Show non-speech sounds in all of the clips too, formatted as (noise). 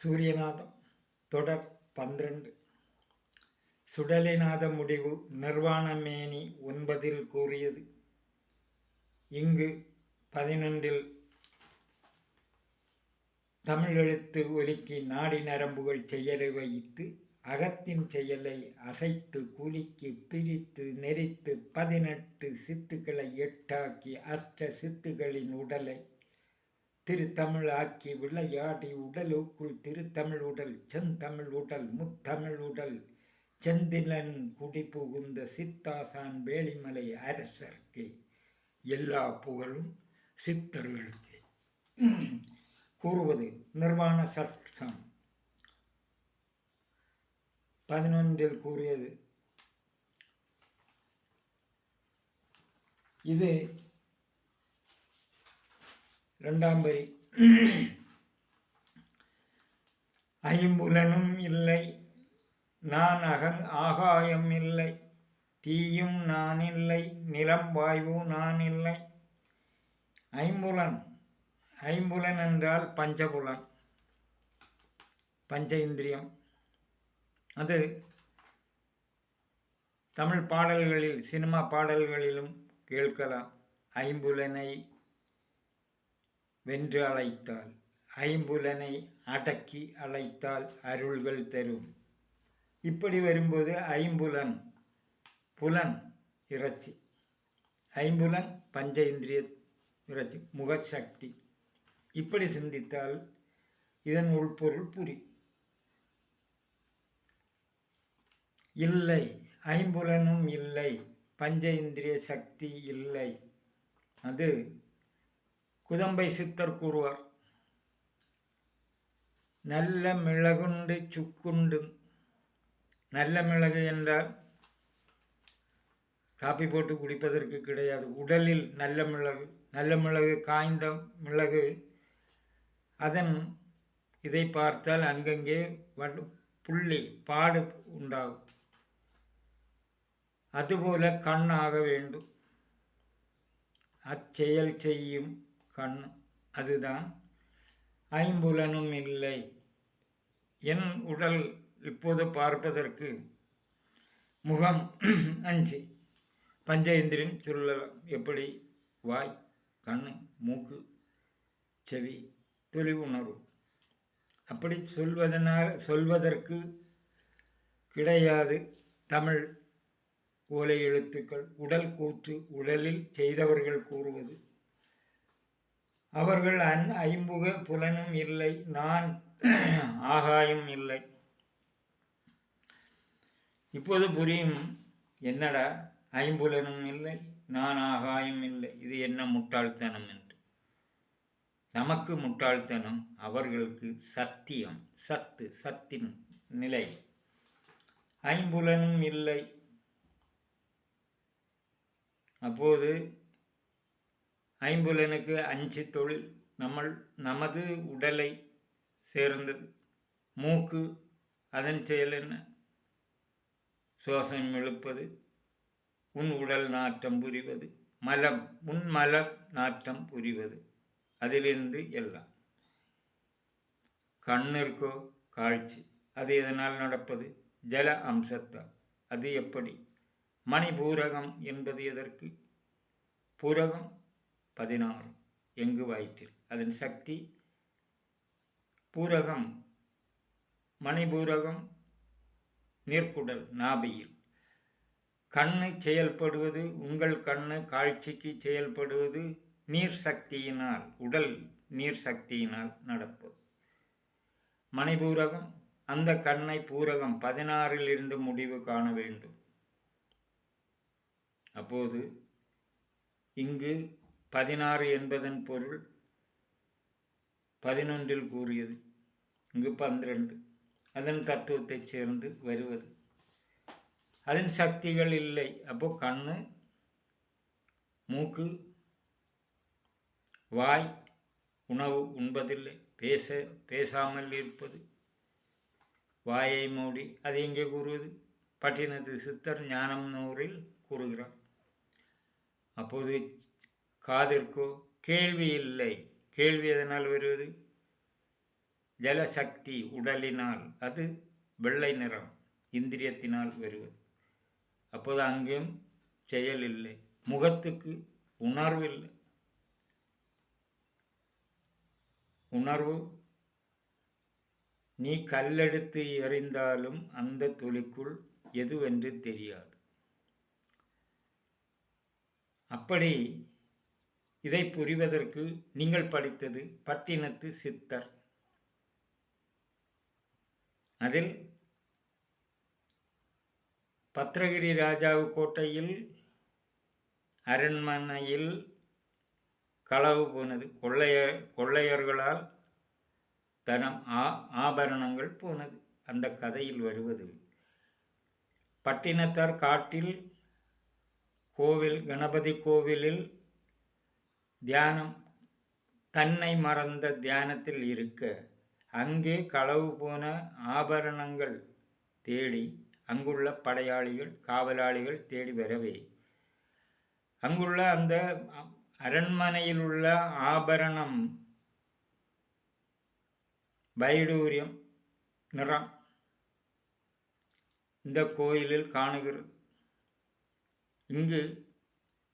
சூரியநாதம் தொடர் பன்னிரண்டு. சுடலிநாத முடிவு நிர்வாணமேனி ஒன்பதில் கூறியது. இங்கு பதினொன்றில் தமிழெழுத்து ஒலிக்கு நாடி நரம்புகள் செயலை வைத்து அகத்தின் செயலை அசைத்து குலுக்கி பிரித்து நெறித்து பதினெட்டு சித்துக்களை எட்டாக்கி அஷ்ட சித்துகளின் உடலை திருத்தமிழ் ஆக்கி விளையாடி உடலுக்குள் திருத்தமிழ் உடல் செந்தமிழ் உடல் முத்தமிழ் உடல். செந்திலன் குடி புகுந்த சித்தாசான் வேலிமலை அரசர்க்கு எல்லா புகழும் சித்தர்களுக்கு. கூறுவது நிர்வாண சட்டம். பதினொன்றில் கூறியது. இது இரண்டாம் வரி. ஐம்புலனும் இல்லை நான் அகங் ஆகாயம் இல்லை தீயும் நான் இல்லை நிலம் வாயு நான் இல்லை. ஐம்புலன் ஐம்புலன் என்றால் பஞ்சபுலன் பஞ்ச இந்திரியம். அது தமிழ் பாடல்களில் சினிமா பாடல்களிலும் கேட்கலாம். ஐம்புலனை வென்று அழைத்தால் ஐம்புலனை அடக்கி அழைத்தால் அருள்கள் தரும். இப்படி வரும்போது ஐம்புலன் புலன் இறைச்சி. ஐம்புலன் பஞ்ச இந்திரிய இறைச்சி முகசக்தி. இப்படி சிந்தித்தால் இதன் உள்பொருள் புரி. இல்லை ஐம்புலனும் இல்லை பஞ்ச இந்திரிய சக்தி இல்லை. அது குதம்பை சித்தர் கூறுவார் நல்ல மிளகுண்டு சுக்குண்டு. நல்ல மிளகு என்றால் காப்பி போட்டு குடிப்பதற்கு கிடையாது. உடலில் நல்ல மிளகு நல்ல மிளகு காய்ந்த மிளகு. அதன் இதை பார்த்தால் அங்கங்கே வடு புள்ளி பாடு உண்டாகும். அதுபோல கண் ஆக வேண்டும். அச்செயல் செய்யும் கண் அதுதான். ஐம்புலனும் இல்லை. என் உடல் இப்போது பார்ப்பதற்கு முகம் (clears throat) அஞ்சு. பஞ்ச சொல்லலாம். எப்படி? வாய் கண் மூக்கு செவி தொழி உணர்வு. அப்படி சொல்வதனால் சொல்வதற்கு கிடையாது. தமிழ் ஓலை எழுத்துக்கள். உடல் கூற்று உடலில் செய்தவர்கள் கூறுவது. அவர்கள் அன் ஐம்புக புலனும் இல்லை நான் ஆகாயம் இல்லை. இப்போது புரியும் என்னடா ஐம்புலனும் இல்லை நான் ஆகாயம் இல்லை. இது என்ன முட்டாள்தனம் என்று. நமக்கு முட்டாள்தனம் அவர்களுக்கு சத்தியம் சத்து சத்தின் நிலை. ஐம்புலனும் இல்லை. அப்போது ஐம்புலனுக்கு அஞ்சு தொழில் நம்மள் நமது உடலை சேர்ந்தது. மூக்கு அதன் செயல் என்ன? சுவாசம் இழுப்பது உன் உடல் நாட்டம் புரிவது மலம் உன் மல நாட்டம் புரிவது. அதிலிருந்து எல்லாம். கண்ணிற்கோ காட்சி அது எதனால் நடப்பது? ஜல அம்சத்தால். அது எப்படி? மணிபூரகம் என்பது எதற்கு? பூரகம் பதினாறு. எங்கு வயிற்றில்? அதன் சக்தி பூரகம் மணிபூரகம் நீர்க்குடல் நாபியில். கண்ணு செயல்படுவது உங்கள் கண்ணு காட்சிக்கு செயல்படுவது நீர் சக்தியினால் உடல் நீர் சக்தியினால் நடப்பு. மணிபூரகம் அந்த கண்ணை பூரகம் பதினாறில் இருந்து முடிவு காண வேண்டும். அப்போது இங்கு பதினாறு என்பதன் பொருள் பதினொன்றில் கூறியது இங்கு பன்னிரண்டு. அதன் தத்துவத்தைச் சேர்ந்து வருவது. அதன் சக்திகள் இல்லை. அப்போ கண்ணு மூக்கு வாய் உணவு உண்பதில்லை. பேச பேசாமல் இருப்பது. வாயை மூடி அது எங்கே கூறுவது? பட்டினத்து சித்தர் ஞானம் நூறில் கூறுகிறார். அப்போது காதிற்கோ கேள்வி இல்லை. கேள்வி எதனால் வருவது? ஜலசக்தி உடலினால். அது வெள்ளை நிறம் இந்திரியத்தினால் வருவது. அப்போது அங்கேயும் செயல் இல்லை. முகத்துக்கு உணர்வு இல்லை. உணர்வு? நீ கல்லெடுத்து எறிந்தாலும் அந்த துளிக்குள் எதுவென்று தெரியாது. அப்படி இதை புரிவதற்கு நீங்கள் படித்தது பட்டினத்து சித்தர். அதில் பத்ரகிரி ராஜாவு கோட்டையில் அரண்மனையில் களவு போனது. கொள்ளைய கொள்ளையர்களால் தனம் ஆ ஆபரணங்கள் போனது. அந்த கதையில் வருவது பட்டினத்தார் காட்டில் கோவில் கணபதி கோவிலில் தியானம் தன்னை மறந்த தியானத்தில் இருக்க அங்கே களவு போன ஆபரணங்கள் தேடி அங்குள்ள படையாளிகள் காவலாளிகள் தேடி வரவே. அங்குள்ள அந்த அரண்மனையில் உள்ள ஆபரணம் வைடூரியம் நிறம் இந்த கோயிலில் காணுகிறது. இங்கு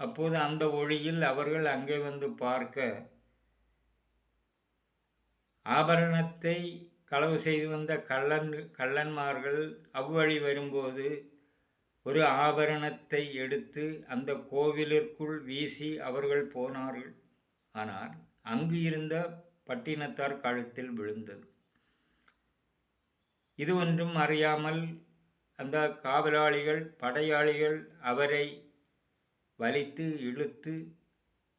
அப்போது அந்த ஒளியில் அவர்கள் அங்கே வந்து பார்க்க ஆபரணத்தை களவு செய்து வந்த கள்ளன் கள்ளன்மார்கள் அவ்வழி வரும்போது ஒரு ஆபரணத்தை எடுத்து அந்த கோவிலிற்குள் வீசி அவர்கள் போனார்கள். ஆனால் அங்கு இருந்த பட்டினத்தார் கழுத்தில் விழுந்தது. இது ஒன்றும் அறியாமல் அந்த காவலாளிகள் படையாளிகள் அவரை வலித்து இழுத்து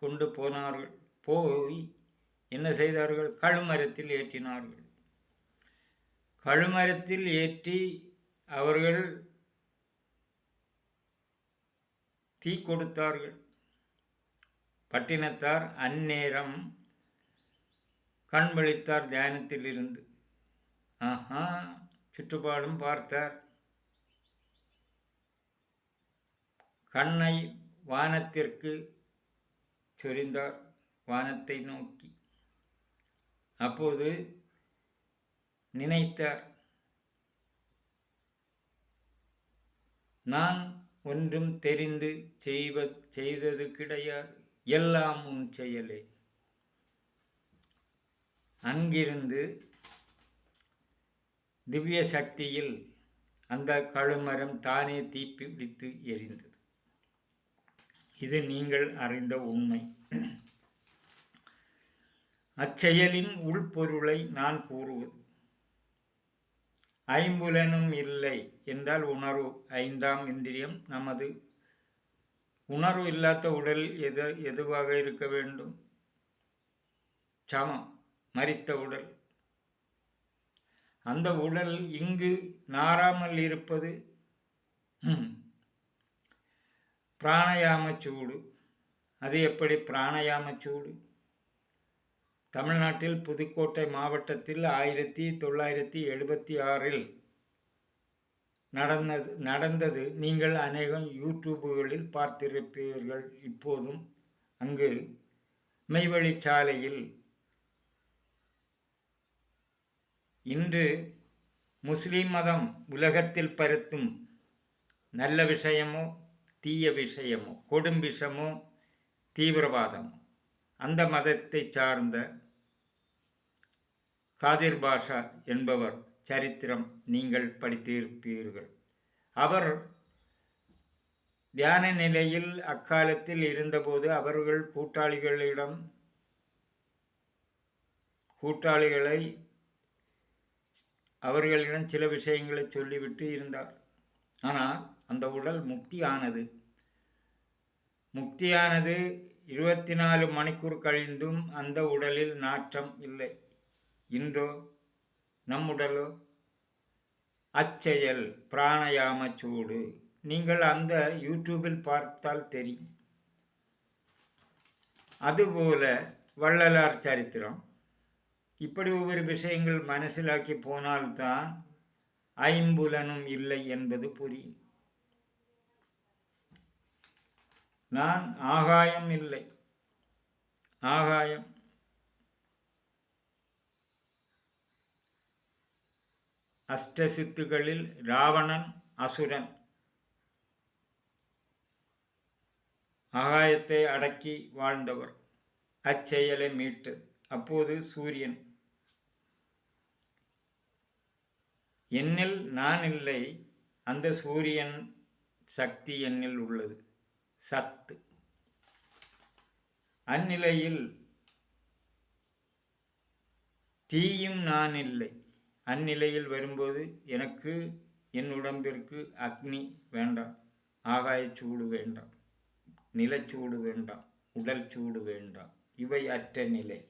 கொண்டு போனார்கள். போய் என்ன செய்தார்கள்? கழுமரத்தில் ஏற்றினார்கள். கழுமரத்தில் ஏற்றி அவர்கள் தீ கொடுத்தார்கள். பட்டினத்தார் அந்நேரம் கண்பளித்தார் தியானத்திலிருந்து. ஆஹா சுற்றுப்பாடும் பார்த்தார். கண்ணை வானத்திற்கு சொரிந்தார் வானத்தை நோக்கி. அப்போது நினைத்தார் நான் ஒன்றும் தெரிந்து செய்வ செய்தது கிடையாது. எல்லாம் உன் செயலே. அங்கிருந்து திவ்ய சக்தியில் அந்த கழுமரம் தானே தீப்பிடித்து எரிந்தது. இது நீங்கள் அறிந்த உண்மை. அச்செயலின் உள்பொருளை நான் கூறுவது. ஐம்புலனும் இல்லை என்றால் உணர்வு. ஐந்தாம் இந்திரியம் நமது. உணர்வு இல்லாத உடல் எது எதுவாக இருக்க வேண்டும்? சமம். மறித்த உடல். அந்த உடல் இங்கு நாராமல் இருப்பது. பிராணயாம சூடு. அது எப்படி பிராணயாம சூடு? தமிழ்நாட்டில் புதுக்கோட்டை மாவட்டத்தில் ஆயிரத்தி தொள்ளாயிரத்தி எழுபத்தி ஆறில் நடந்தது நடந்தது. நீங்கள் அநேகம் யூடியூபுகளில் பார்த்திருப்பீர்கள். இப்போதும் அங்கு மெய்வழிச்சாலையில் இன்று முஸ்லீம் மதம் உலகத்தில் பருத்தும் நல்ல விஷயமோ தீய விஷயமோ கொடும் விஷமோ தீவிரவாதம். அந்த மதத்தை சார்ந்த காதிர் பாஷா என்பவர் சரித்திரம் நீங்கள் படித்திருப்பீர்கள். அவர் தியான நிலையில் அக்காலத்தில் இருந்தபோது அவர்கள் கூட்டாளிகளிடம் கூட்டாளிகளை அவர்களிடம் சில விஷயங்களை சொல்லிவிட்டு இருந்தார். ஆனால் அந்த உடல் முக்தியானது. முக்தியானது இருபத்தி நாலு மணிக்கூர் கழிந்தும் அந்த உடலில் நாற்றம் இல்லை. இன்றோ நம்முடலோ அச்செயல் பிராணயாம சூடு. நீங்கள் அந்த யூடியூபில் பார்த்தால் தெரியும். அதுபோல வள்ளலார் சரித்திரம். இப்படி ஒவ்வொரு விஷயங்கள் மனசிலாக்கி போனால்தான் ஐம்புலனும் இல்லை என்பது புரியும். நான் ஆகாயம் இல்லை. ஆகாயம். அஷ்டசித்துகளில் ராவணன் அசுரன். ஆகாயத்தை அடக்கி வாழ்ந்தவர். அச்செயலை மீட்டு. அப்போது சூரியன். என்னில் நான் இல்லை. அந்த சூரியன் சக்தி என்னில் உள்ளது. சத்து. அந்நிலையில் தீயும் நான் இல்லை. அந்நிலையில் வரும்போது எனக்கு என் உடம்பிற்கு அக்னி வேண்டாம். ஆகாயச்சூடு வேண்டாம். நிலச்சூடு வேண்டாம். உடல் சூடு வேண்டாம். இவை அற்ற நிலை.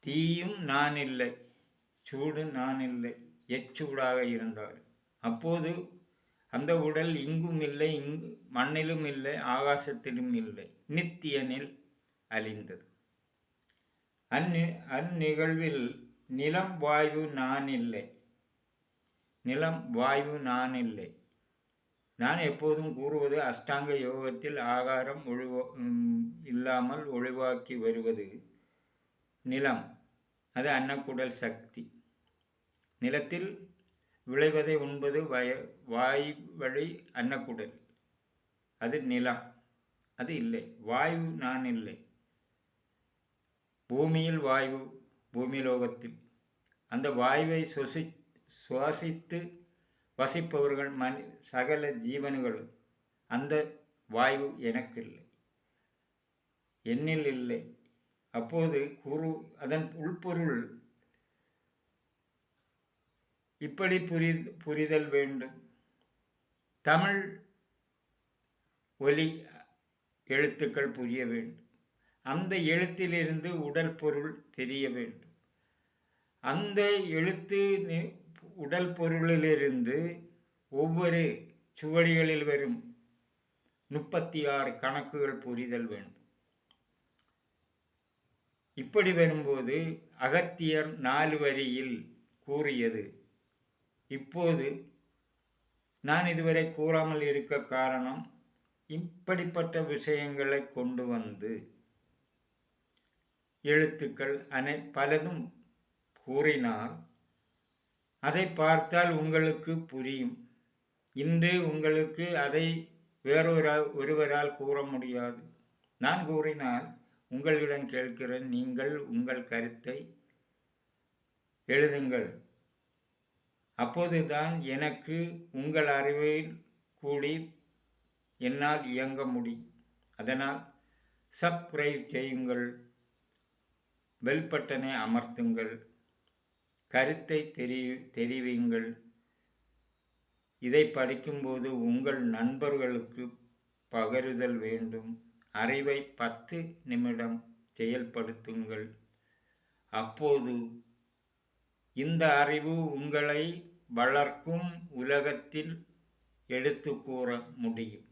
தீயும் நான் இல்லை. சூடு நான் இல்லை. எச்சூடாக இருந்தார் அப்போது அந்த உடல் இங்கும் இல்லை இங்கு மண்ணிலும் இல்லை ஆகாசத்திலும் இல்லை. நித்தியனில் அழிந்தது. அந்நி அந்நிகழ்வில் நிலம் வாயு நான் இல்லை. நிலம் வாயு நான் இல்லை. நான் எப்போதும் கூறுவது அஷ்டாங்க யோகத்தில் ஆகாரம் ஒழிவ இல்லாமல் ஒழிவாக்கி வருவது நிலம். அது அன்னக்குடல் சக்தி. நிலத்தில் விளைவதை உண்பது வய வாய் வழி அன்னக்குடல். அது நிலம். அது இல்லை. வாயு நான் இல்லை. பூமியில் வாயு பூமிலோகத்தில். அந்த வாயுவை சுவாசி சுவாசித்து வசிப்பவர்கள் மனி சகல ஜீவன்களும். அந்த வாயு எனக்கு இல்லை. என்னில் இல்லை. அப்போது குரு அதன் உள்பொருள் இப்படி புரி புரிதல் வேண்டும். தமிழ் ஒலி எழுத்துக்கள் புரிய வேண்டும். அந்த எழுத்திலிருந்து உடல் பொருள் தெரிய வேண்டும். அந்த எழுத்து உடல் பொருளிலிருந்து ஒவ்வொரு சுவடிகளில் வரும் முப்பத்தி ஆறு கணக்குகள் புரிதல் வேண்டும். இப்படி வரும்போது அகத்தியர் நாலு வரியில் கூறியது இப்போது நான் இதுவரை கூறாமல் இருக்க காரணம் இப்படிப்பட்ட விஷயங்களை கொண்டு வந்து எழுத்துக்கள் அனை பலதும் கூறினால் அதை பார்த்தால் உங்களுக்கு புரியும். இன்று உங்களுக்கு அதை வேறொரு ஒருவரால் கூற முடியாது. நான் கூறினால் உங்களிடம் கேட்கிறேன் நீங்கள் உங்கள் கருத்தை எழுதுங்கள். அப்போதுதான் எனக்கு உங்கள் அறிவில் கூடி என்னால் இயங்க முடியும் அதனால் சப்ஸ்கிரைப் செய்யுங்கள். பெல் பட்டனை அமர்த்துங்கள். கருத்தை தெரி தெரிவிங்கள். இதை படிக்கும்போது உங்கள் நண்பர்களுக்கு பகருதல் வேண்டும். அறிவை பத்து நிமிடம் செயல்படுத்துங்கள். அப்போது இந்த அறிவு உங்களை வளர்க்கும் உலகத்தில் எடுத்து கூற முடியும்.